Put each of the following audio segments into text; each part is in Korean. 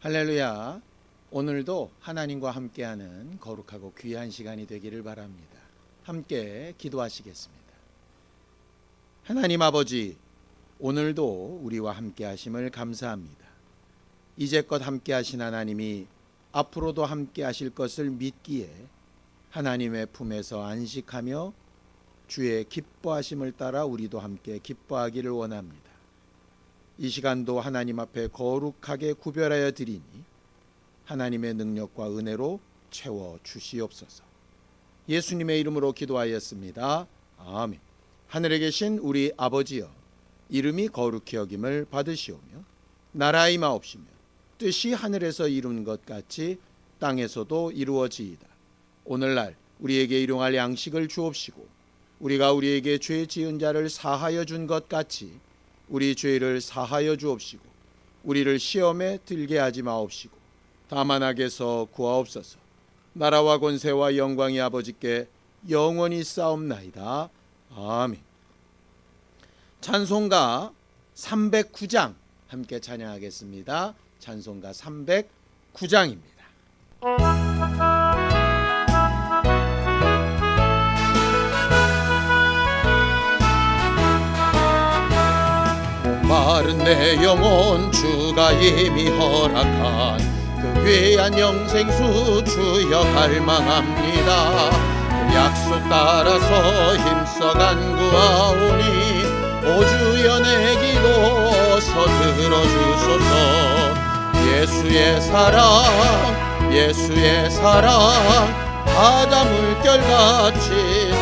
할렐루야. 오늘도 하나님과 함께하는 거룩하고 귀한 시간이 되기를 바랍니다. 함께 기도하시겠습니다. 하나님 아버지, 오늘도 우리와 함께 하심을 감사합니다. 이제껏 함께 하신 하나님이 앞으로도 함께 하실 것을 믿기에 하나님의 품에서 안식하며 주의 기뻐하심을 따라 우리도 함께 기뻐하기를 원합니다. 이 시간도 하나님 앞에 거룩하게 구별하여 드리니 하나님의 능력과 은혜로 채워 주시옵소서. 예수님의 이름으로 기도하였습니다. 아멘. 하늘에 계신 우리 아버지여 이름이 거룩히 여김을 받으시오며 나라의 마옵시며 뜻이 하늘에서 이룬 것 같이 땅에서도 이루어지이다. 오늘날 우리에게 일용할 양식을 주옵시고 우리가 우리에게 죄 지은 자를 사하여 준 것 같이 우리 죄를 사하여 주옵시고 우리를 시험에 들게 하지 마옵시고 다만 악에서 구하옵소서. 나라와 권세와 영광이 아버지께 영원히 싸움나이다. 아멘. 찬송가 309장 함께 찬양하겠습니다. 찬송가 309장입니다 마른 내 영혼 주가 이미 허락한 그 귀한 영생수 주여 갈망합니다. 그 약속 따라서 힘써 간구하오니 오주여 내 기도 서들어 주소서. 예수의 사랑 예수의 사랑 바다 물결같이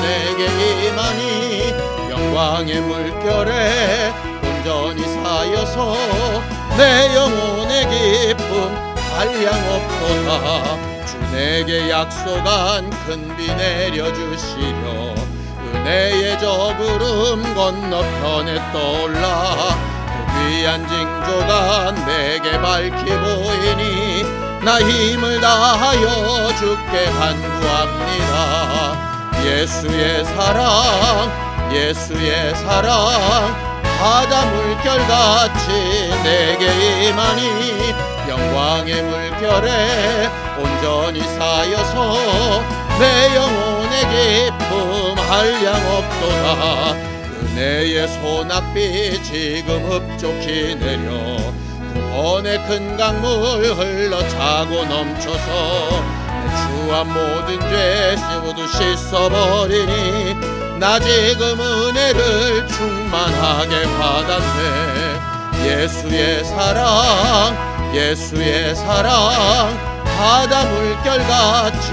내게 임하니 영광의 물결에 사여서 내 영혼의 기쁨 한량없도다 주 내게 약속한 큰 비 내려주시려 은혜의 저 구름 건너편에 떠올라 그 귀한 징조가 내게 밝히 보이니 나 힘을 다하여 주께 간구합니다. 예수의 사랑 예수의 사랑 바다 물결같이 내게 임하니 영광의 물결에 온전히 쌓여서 내 영혼의 기쁨 한량 없도다. 은혜의 소낙비 지금 흡족히 내려 구원의 큰 강물 흘러 차고 넘쳐서 내 주한 모든 죄 모두 씻어버리니 나 지금 은혜를 충만하게 받았네. 예수의 사랑 예수의 사랑 바다 물결같이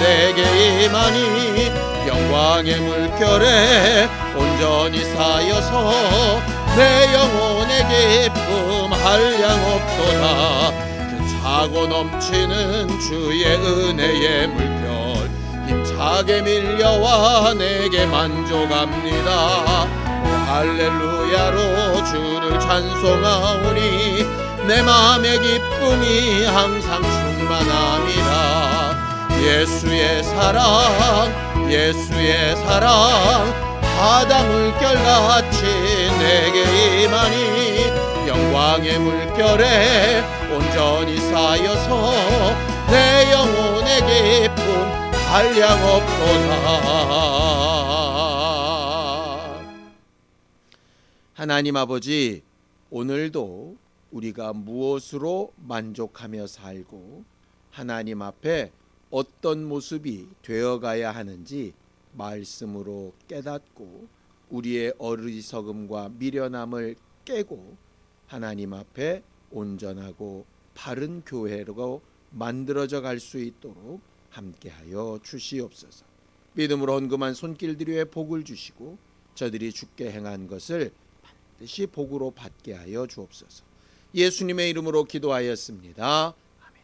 내게 임하니 영광의 물결에 온전히 쌓여서 내 영혼의 기쁨 한량 없도다. 그 차고 넘치는 주의 은혜의 물결 힘차게 밀려와 내게 만족합니다. 할렐루야로 주를 찬송하오니 내 마음의 기쁨이 항상 충만합니다. 예수의 사랑 예수의 사랑 바다 물결같이 내게 임하니 영광의 물결에 온전히 쌓여서 내 영혼의 기쁨 한량없도다. 하나님 아버지 오늘도 우리가 무엇으로 만족하며 살고 하나님 앞에 어떤 모습이 되어가야 하는지 말씀으로 깨닫고 우리의 어리석음과 미련함을 깨고 하나님 앞에 온전하고 바른 교회로 만들어져 갈 수 있도록 함께하여 주시옵소서. 믿음으로 헌금한 손길들이 복을 주시고 저들이 죽게 행한 것을 반드시 복으로 받게 하여 주옵소서. 예수님의 이름으로 기도하였습니다. 아멘.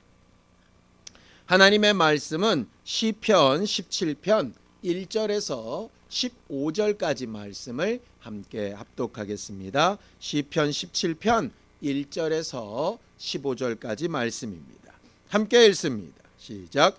하나님의 말씀은 시편 17편 1절에서 15절까지 말씀을 함께 합독하겠습니다. 시편 17편 1절에서 15절까지 말씀입니다. 함께 읽습니다. 시작.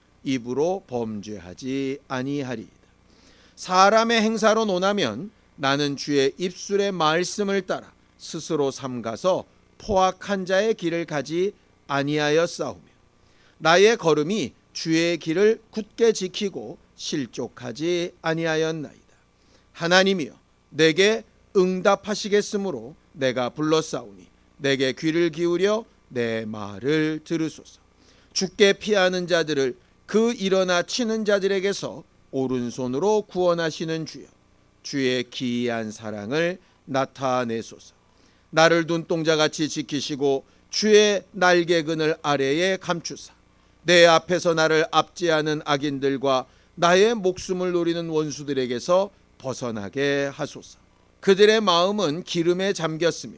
입으로 범죄하지 아니하리이다. 사람의 행사로 논하면 나는 주의 입술의 말씀을 따라 스스로 삼가서 포악한 자의 길을 가지 아니하였사오며 나의 걸음이 주의 길을 굳게 지키고 실족하지 아니하였나이다. 하나님이여 내게 응답하시겠으므로 내가 불렀사오니 내게 귀를 기울여 내 말을 들으소서. 주께 피하는 자들을 그 일어나 치는 자들에게서 오른손으로 구원하시는 주여 주의 기이한 사랑을 나타내소서. 나를 눈동자같이 지키시고 주의 날개근을 아래에 감추사 내 앞에서 나를 압제하는 악인들과 나의 목숨을 노리는 원수들에게서 벗어나게 하소서. 그들의 마음은 기름에 잠겼으며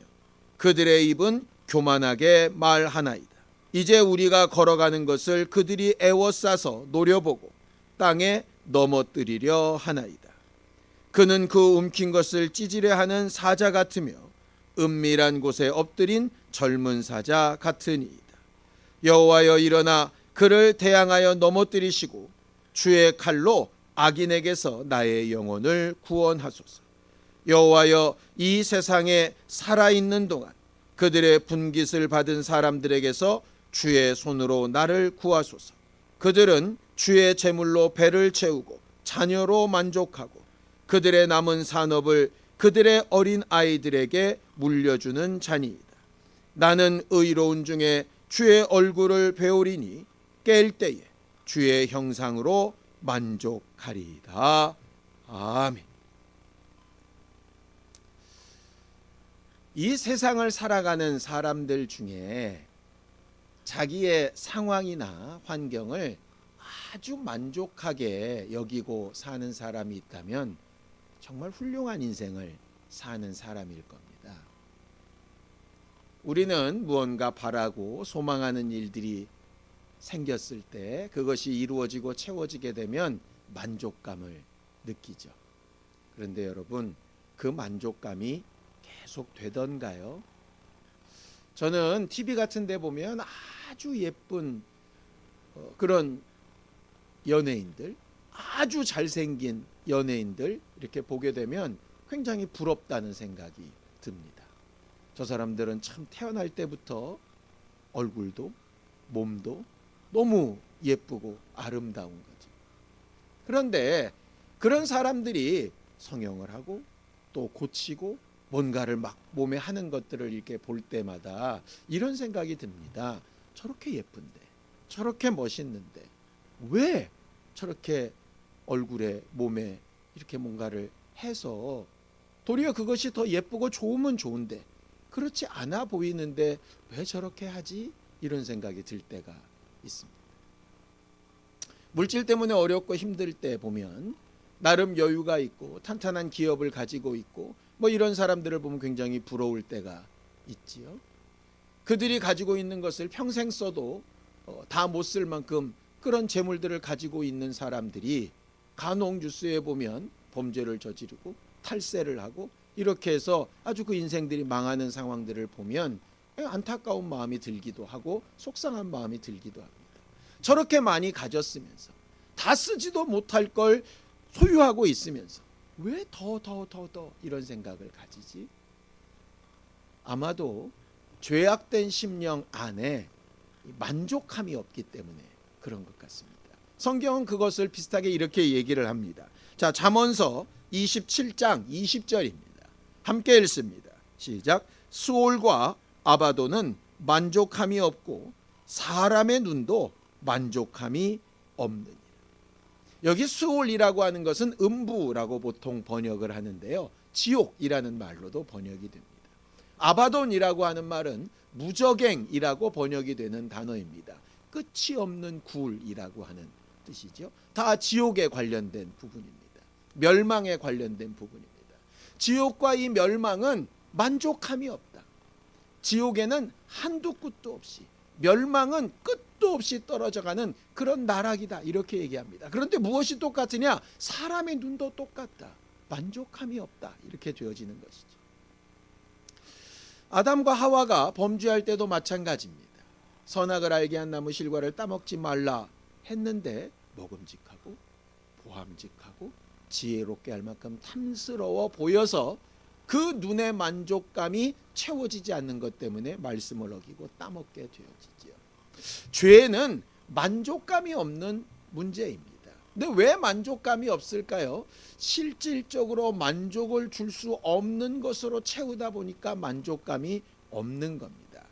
그들의 입은 교만하게 말하나이다. 이제 우리가 걸어가는 것을 그들이 애워싸서 노려보고 땅에 넘어뜨리려 하나이다. 그는 그 움킨 것을 찌질해 하는 사자 같으며 은밀한 곳에 엎드린 젊은 사자 같으니이다. 여호와여 일어나 그를 대항하여 넘어뜨리시고 주의 칼로 악인에게서 나의 영혼을 구원하소서. 여호와여 이 세상에 살아 있는 동안 그들의 분깃을 받은 사람들에게서 주의 손으로 나를 구하소서. 그들은 주의 제물로 배를 채우고 자녀로 만족하고 그들의 남은 산업을 그들의 어린 아이들에게 물려주는 자니이다. 나는 의로운 중에 주의 얼굴을 배우리니 깰 때에 주의 형상으로 만족하리이다. 아멘. 이 세상을 살아가는 사람들 중에 자기의 상황이나 환경을 아주 만족하게 여기고 사는 사람이 있다면 정말 훌륭한 인생을 사는 사람일 겁니다. 우리는 무언가 바라고 소망하는 일들이 생겼을 때 그것이 이루어지고 채워지게 되면 만족감을 느끼죠. 그런데 여러분, 그 만족감이 계속 되던가요? 저는 TV 같은 데 보면 아주 예쁜 어, 그런 연예인들, 아주 잘생긴 연예인들 이렇게 보게 되면 굉장히 부럽다는 생각이 듭니다. 저 사람들은 참 태어날 때부터 얼굴도 몸도 너무 예쁘고 아름다운 거죠. 그런데 그런 사람들이 성형을 하고 또 고치고 뭔가를 막 몸에 하는 것들을 이렇게 볼 때마다 이런 생각이 듭니다. 저렇게 예쁜데, 저렇게 멋있는데, 왜 저렇게 얼굴에, 몸에 이렇게 뭔가를 해서 도리어 그것이 더 예쁘고 좋으면 좋은데, 그렇지 않아 보이는데 왜 저렇게 하지? 이런 생각이 들 때가 있습니다. 물질 때문에 어렵고 힘들 때 보면 나름 여유가 있고 탄탄한 기업을 가지고 있고 뭐 이런 사람들을 보면 굉장히 부러울 때가 있지요. 그들이 가지고 있는 것을 평생 써도 어, 다못 쓸 만큼 그런 재물들을 가지고 있는 사람들이 간혹 뉴스에 보면 범죄를 저지르고 탈세를 하고 이렇게 해서 아주 그 인생들이 망하는 상황들을 보면 안타까운 마음이 들기도 하고 속상한 마음이 들기도 합니다. 저렇게 많이 가졌으면서 다 쓰지도 못할 걸 소유하고 있으면서 왜 더 더 더 더 이런 생각을 가지지? 아마도 죄악된 심령 안에 만족함이 없기 때문에 그런 것 같습니다. 성경은 그것을 비슷하게 이렇게 얘기를 합니다. 자, 잠언서 27장 20절입니다. 함께 읽습니다. 시작. 수올과 아바도는 만족함이 없고 사람의 눈도 만족함이 없느니라. 여기 수올이라고 하는 것은 음부라고 보통 번역을 하는데요. 지옥이라는 말로도 번역이 됩니다. 아바돈이라고 하는 말은 무적행이라고 번역이 되는 단어입니다. 끝이 없는 굴이라고 하는 뜻이죠. 다 지옥에 관련된 부분입니다. 멸망에 관련된 부분입니다. 지옥과 이 멸망은 만족함이 없다. 지옥에는 한도 끝도 없이 멸망은 끝 끝도 없이 떨어져가는 그런 나락이다 이렇게 얘기합니다. 그런데 무엇이 똑같으냐? 사람의 눈도 똑같다. 만족함이 없다 이렇게 되어지는 것이죠. 아담과 하와가 범죄할 때도 마찬가지입니다. 선악을 알게 한 나무 실과를 따먹지 말라 했는데 먹음직하고 보함직하고 지혜롭게 할 만큼 탐스러워 보여서 그 눈의 만족감이 채워지지 않는 것 때문에 말씀을 어기고 따먹게 되어지지요. 죄는 만족감이 없는 문제입니다. 근데 왜 만족감이 없을까요? 실질적으로 만족을 줄 수 없는 것으로 채우다 보니까 만족감이 없는 겁니다.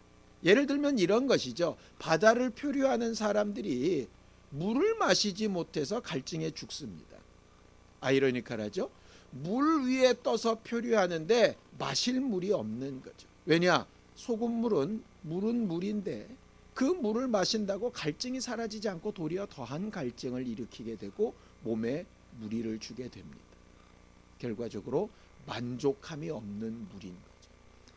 예를 들면 이런 것이죠. 바다를 표류하는 사람들이 물을 마시지 못해서 갈증에 죽습니다. 아이러니컬하죠? 물 위에 떠서 표류하는데 마실 물이 없는 거죠. 왜냐? 소금물은 물은 물인데 그 물을 마신다고 갈증이 사라지지 않고 도리어 더한 갈증을 일으키게 되고 몸에 무리를 주게 됩니다. 결과적으로 만족함이 없는 물인 거죠.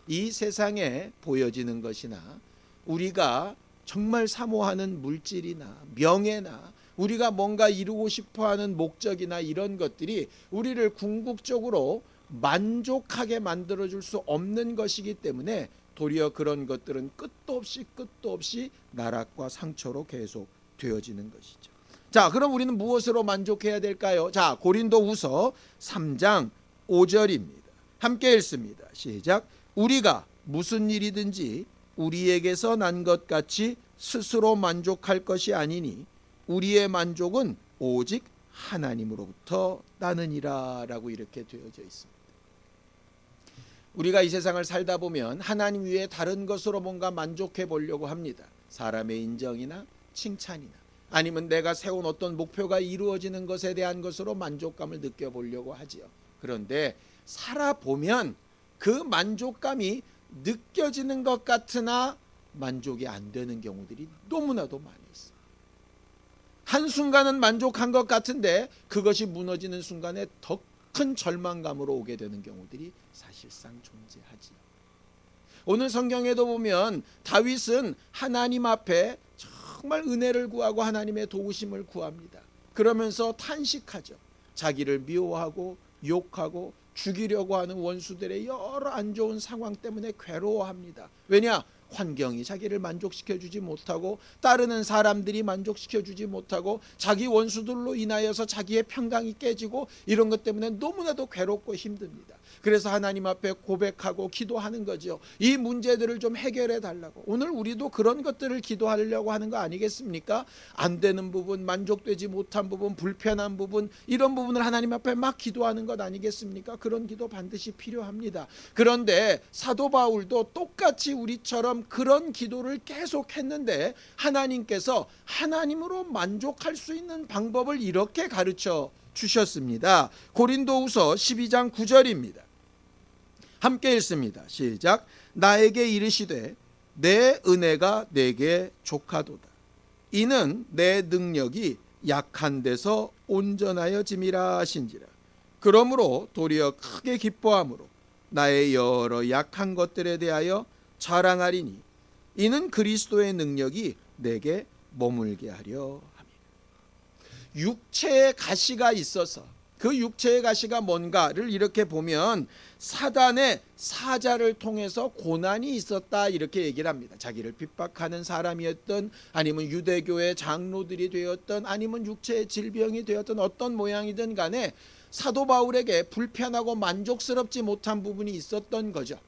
이 세상에 보여지는 것이나 우리가 정말 사모하는 물질이나 명예나 우리가 뭔가 이루고 싶어 하는 목적이나 이런 것들이 우리를 궁극적으로 만족하게 만들어 줄 수 없는 것이기 때문에 도리어 그런 것들은 끝도 없이 끝도 없이 나락과 상처로 계속 되어지는 것이죠. 자, 그럼 우리는 무엇으로 만족해야 될까요? 자, 고린도후서 3장 5절입니다. 함께 읽습니다. 시작. 우리가 무슨 일이든지 우리에게서 난 것 같이 스스로 만족할 것이 아니니 우리의 만족은 오직 하나님으로부터 나느니라라고 이렇게 되어져 있습니다. 우리가 이 세상을 살다 보면 하나님 위에 다른 것으로 뭔가 만족해 보려고 합니다. 사람의 인정이나 칭찬이나 아니면 내가 세운 어떤 목표가 이루어지는 것에 대한 것으로 만족감을 느껴보려고 하지요. 그런데 살아보면 그 만족감이 느껴지는 것 같으나 만족이 안 되는 경우들이 너무나도 많이 있어요. 한순간은 만족한 것 같은데 그것이 무너지는 순간에 더 큰 절망감으로 오게 되는 경우들이 사실상 존재하지요. 오늘 성경에도 보면 다윗은 하나님 앞에 정말 은혜를 구하고 하나님의 도우심을 구합니다. 그러면서 탄식하죠. 자기를 미워하고 욕하고 죽이려고 하는 원수들의 여러 안 좋은 상황 때문에 괴로워합니다. 왜냐? 환경이 자기를 만족시켜 주지 못하고 따르는 사람들이 만족시켜 주지 못하고 자기 원수들로 인하여서 자기의 평강이 깨지고 이런 것 때문에 너무나도 괴롭고 힘듭니다. 그래서 하나님 앞에 고백하고 기도하는 거죠. 이 문제들을 좀 해결해 달라고. 오늘 우리도 그런 것들을 기도하려고 하는 거 아니겠습니까? 안 되는 부분, 만족되지 못한 부분, 불편한 부분 이런 부분을 하나님 앞에 막 기도하는 것 아니겠습니까? 그런 기도 반드시 필요합니다. 그런데 사도 바울도 똑같이 우리처럼 그런 기도를 계속 했는데 하나님께서 하나님으로 만족할 수 있는 방법을 이렇게 가르쳐 주셨습니다. 고린도후서 12장 9절입니다. 함께 읽습니다. 시작. 나에게 이르시되 내 은혜가 내게 족하도다. 이는 내 능력이 약한 데서 온전하여 짐이라 하신지라. 그러므로 도리어 크게 기뻐함으로 나의 여러 약한 것들에 대하여 자랑하리니 이는 그리스도의 능력이 내게 머물게 하려 함이라. 육체의 가시가 있어서 그 육체의 가시가 뭔가를 이렇게 보면 사단의 사자를 통해서 고난이 있었다 이렇게 얘기를 합니다. 자기를 핍박하는 사람이었던 아니면 유대교의 장로들이 되었던 아니면 육체의 질병이 되었던 어떤 모양이든 간에 사도 바울에게 불편하고 만족스럽지 못한 부분이 있었던 거죠.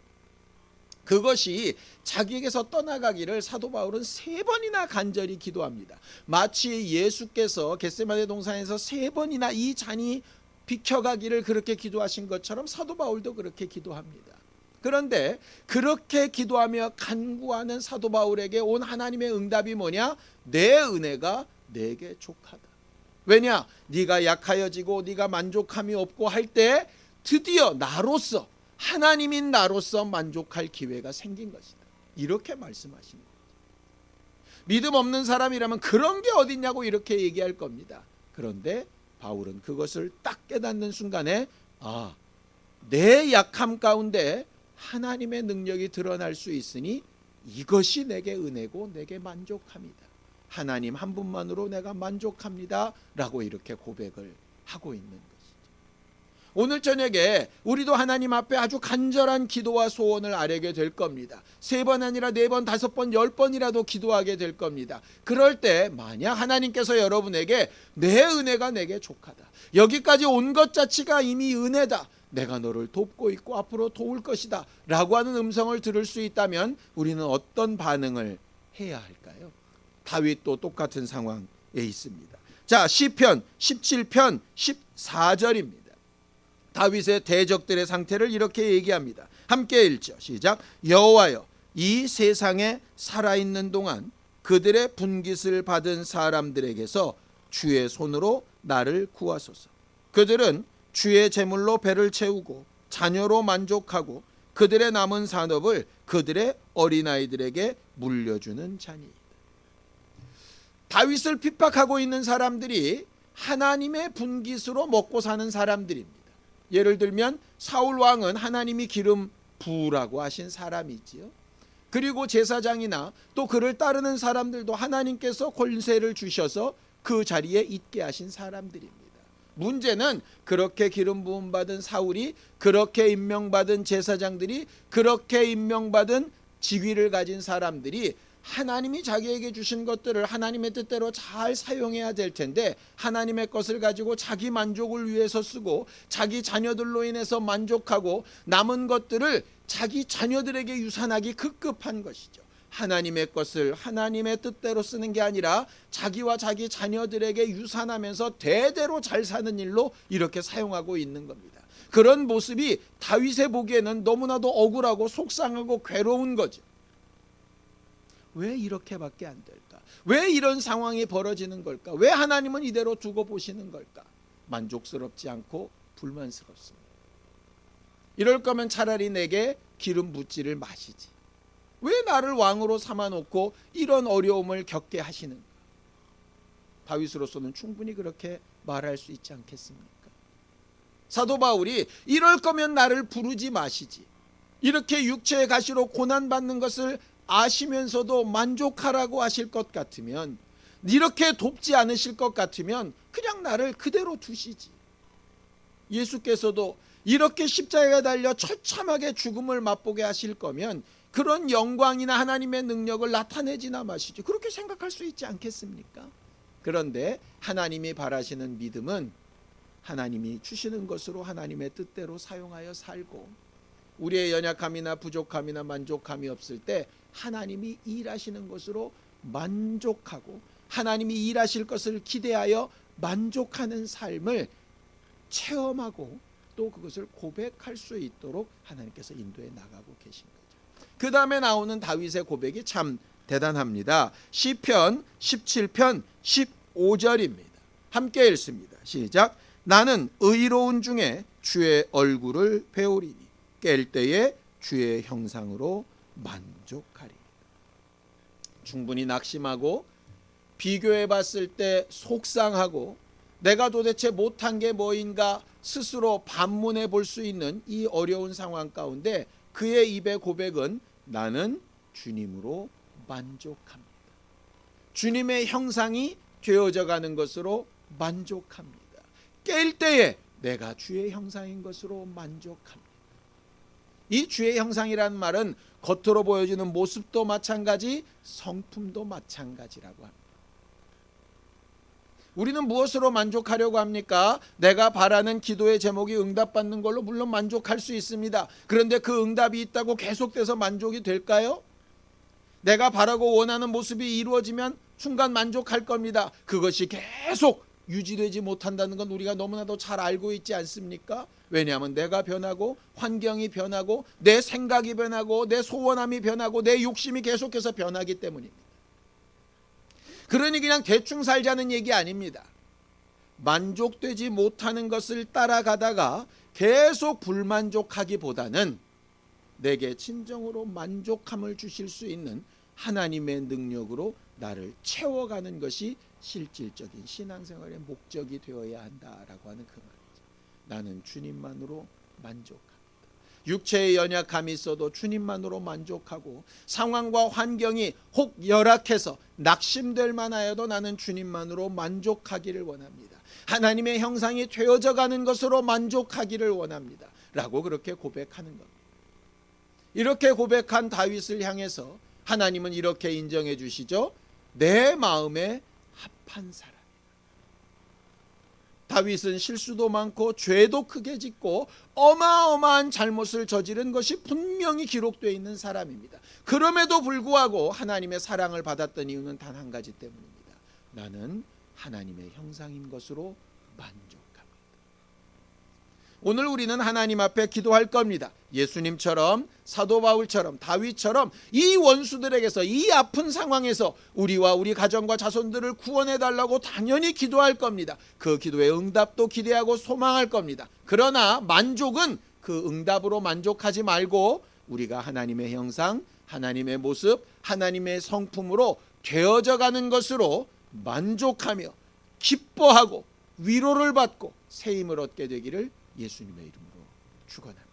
그것이 자기에게서 떠나가기를 사도 바울은 세 번이나 간절히 기도합니다. 마치 예수께서 겟세마네 동산에서 세 번이나 이 잔이 비켜가기를 그렇게 기도하신 것처럼 사도 바울도 그렇게 기도합니다. 그런데 그렇게 기도하며 간구하는 사도 바울에게 온 하나님의 응답이 뭐냐? 내 은혜가 내게 족하다. 왜냐? 네가 약하여지고 네가 만족함이 없고 할 때 드디어 나로서 하나님인 나로서 만족할 기회가 생긴 것이다. 이렇게 말씀하신 거예요. 믿음 없는 사람이라면 그런 게 어딨냐고 이렇게 얘기할 겁니다. 그런데 바울은 그것을 딱 깨닫는 순간에 아, 내 약함 가운데 하나님의 능력이 드러날 수 있으니 이것이 내게 은혜고 내게 만족함이다. 하나님 한 분만으로 내가 만족합니다 라고 이렇게 고백을 하고 있는 것이죠. 오늘 저녁에 우리도 하나님 앞에 아주 간절한 기도와 소원을 아뢰게 될 겁니다. 세 번 아니라 네 번, 다섯 번, 열 번이라도 기도하게 될 겁니다. 그럴 때 만약 하나님께서 여러분에게 내 은혜가 내게 족하다. 여기까지 온 것 자체가 이미 은혜다. 내가 너를 돕고 있고 앞으로 도울 것이다. 라고 하는 음성을 들을 수 있다면 우리는 어떤 반응을 해야 할까요? 다윗도 똑같은 상황에 있습니다. 자, 시편 17편 14절입니다. 다윗의 대적들의 상태를 이렇게 얘기합니다. 함께 읽죠. 시작. 여호와여 이 세상에 살아 있는 동안 그들의 분깃을 받은 사람들에게서 주의 손으로 나를 구하소서. 그들은 주의 제물로 배를 채우고 자녀로 만족하고 그들의 남은 산업을 그들의 어린아이들에게 물려주는 자니이다. 다윗을 핍박하고 있는 사람들이 하나님의 분깃으로 먹고 사는 사람들입니다. 예를 들면 사울 왕은 하나님이 기름 부으라고 하신 사람이지요. 그리고 제사장이나 또 그를 따르는 사람들도 하나님께서 권세를 주셔서 그 자리에 있게 하신 사람들입니다. 문제는 그렇게 기름 부음 받은 사울이 그렇게 임명받은 제사장들이 그렇게 임명받은 지위를 가진 사람들이 하나님이 자기에게 주신 것들을 하나님의 뜻대로 잘 사용해야 될 텐데 하나님의 것을 가지고 자기 만족을 위해서 쓰고 자기 자녀들로 인해서 만족하고 남은 것들을 자기 자녀들에게 유산하기 급급한 것이죠. 하나님의 것을 하나님의 뜻대로 쓰는 게 아니라 자기와 자기 자녀들에게 유산하면서 대대로 잘 사는 일로 이렇게 사용하고 있는 겁니다. 그런 모습이 다윗의 보기에는 너무나도 억울하고 속상하고 괴로운 거죠. 왜 이렇게밖에 안 될까? 왜 이런 상황이 벌어지는 걸까? 왜 하나님은 이대로 두고 보시는 걸까? 만족스럽지 않고 불만스럽습니다. 이럴 거면 차라리 내게 기름 붓지를 마시지. 왜 나를 왕으로 삼아 놓고 이런 어려움을 겪게 하시는가? 다윗으로서는 충분히 그렇게 말할 수 있지 않겠습니까? 사도 바울이 이럴 거면 나를 부르지 마시지. 이렇게 육체의 가시로 고난 받는 것을 아시면서도 만족하라고 하실 것 같으면 이렇게 돕지 않으실 것 같으면 그냥 나를 그대로 두시지. 예수께서도 이렇게 십자가에 달려 처참하게 죽음을 맛보게 하실 거면 그런 영광이나 하나님의 능력을 나타내지나 마시지. 그렇게 생각할 수 있지 않겠습니까? 그런데 하나님이 바라시는 믿음은 하나님이 주시는 것으로 하나님의 뜻대로 사용하여 살고 우리의 연약함이나 부족함이나 만족함이 없을 때 하나님이 일하시는 것으로 만족하고 하나님이 일하실 것을 기대하여 만족하는 삶을 체험하고 또 그것을 고백할 수 있도록 하나님께서 인도해 나가고 계신 거죠. 그 다음에 나오는 다윗의 고백이 참 대단합니다. 시편 17편 15절입니다. 함께 읽습니다. 시작. 나는 의로운 중에 주의 얼굴을 배우리니 깰 때에 주의 형상으로 만족하리. 충분히 낙심하고 비교해 봤을 때 속상하고 내가 도대체 못한 게 뭐인가 스스로 반문해 볼 수 있는 이 어려운 상황 가운데 그의 입의 고백은 나는 주님으로 만족합니다. 주님의 형상이 되어져 가는 것으로 만족합니다. 깰 때에 내가 주의 형상인 것으로 만족합니다. 이 주의 형상이라는 말은 겉으로 보여지는 모습도 마찬가지, 성품도 마찬가지라고 합니다. 우리는 무엇으로 만족하려고 합니까? 내가 바라는 기도의 제목이 응답받는 걸로 물론 만족할 수 있습니다. 그런데 그 응답이 있다고 계속돼서 만족이 될까요? 내가 바라고 원하는 모습이 이루어지면 순간 만족할 겁니다. 그것이 계속 유지되지 못한다는 건 우리가 너무나도 잘 알고 있지 않습니까? 왜냐하면 내가 변하고 환경이 변하고 내 생각이 변하고 내 소원함이 변하고 내 욕심이 계속해서 변하기 때문입니다. 그러니 그냥 대충 살자는 얘기 아닙니다. 만족되지 못하는 것을 따라가다가 계속 불만족하기보다는 내게 진정으로 만족함을 주실 수 있는 하나님의 능력으로 나를 채워가는 것이 실질적인 신앙생활의 목적이 되어야 한다라고 하는 그 말이죠. 나는 주님만으로 만족합니다. 육체의 연약함이 있어도 주님만으로 만족하고 상황과 환경이 혹 열악해서 낙심될 만하여도 나는 주님만으로 만족하기를 원합니다. 하나님의 형상이 되어져 가는 것으로 만족하기를 원합니다. 라고 그렇게 고백하는 겁니다. 이렇게 고백한 다윗을 향해서 하나님은 이렇게 인정해 주시죠. 내 마음에 합한 사람. 다윗은 실수도 많고 죄도 크게 짓고 어마어마한 잘못을 저지른 것이 분명히 기록되어 있는 사람입니다. 그럼에도 불구하고 하나님의 사랑을 받았던 이유는 단 한 가지 때문입니다. 나는 하나님의 형상인 것으로 만족합니다. 오늘 우리는 하나님 앞에 기도할 겁니다. 예수님처럼 사도 바울처럼 다윗처럼 이 원수들에게서 이 아픈 상황에서 우리와 우리 가정과 자손들을 구원해 달라고 당연히 기도할 겁니다. 그 기도의 응답도 기대하고 소망할 겁니다. 그러나 만족은 그 응답으로 만족하지 말고 우리가 하나님의 형상, 하나님의 모습, 하나님의 성품으로 되어져 가는 것으로 만족하며 기뻐하고 위로를 받고 새 힘을 얻게 되기를 예수님의 이름으로 축원합니다.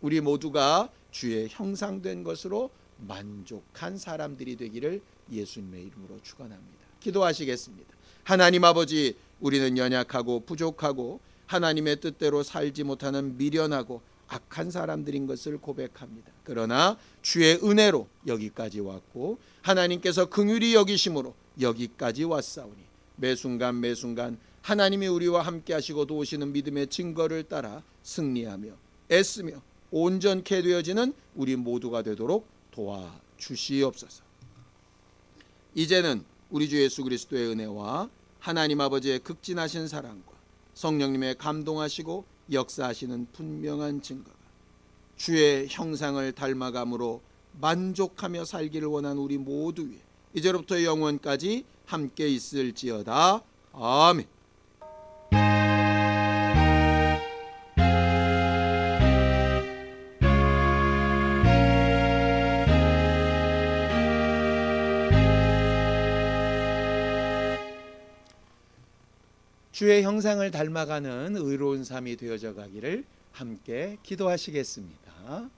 우리 모두가 주의 형상된 것으로 만족한 사람들이 되기를 예수님의 이름으로 축원합니다. 기도하시겠습니다. 하나님 아버지, 우리는 연약하고 부족하고 하나님의 뜻대로 살지 못하는 미련하고 악한 사람들인 것을 고백합니다. 그러나 주의 은혜로 여기까지 왔고 하나님께서 긍휼히 여기심으로 여기까지 왔사오니 매 순간 매 순간 하나님이 우리와 함께 하시고 도우시는 믿음의 증거를 따라 승리하며 애쓰며 온전케 되어지는 우리 모두가 되도록 도와주시옵소서. 이제는 우리 주 예수 그리스도의 은혜와 하나님 아버지의 극진하신 사랑과 성령님의 감동하시고 역사하시는 분명한 증거가 주의 형상을 닮아감으로 만족하며 살기를 원한 우리 모두 위에 이제로부터 영원까지 함께 있을지어다. 아멘. 주의 형상을 닮아가는 의로운 삶이 되어져 가기를 함께 기도하시겠습니다.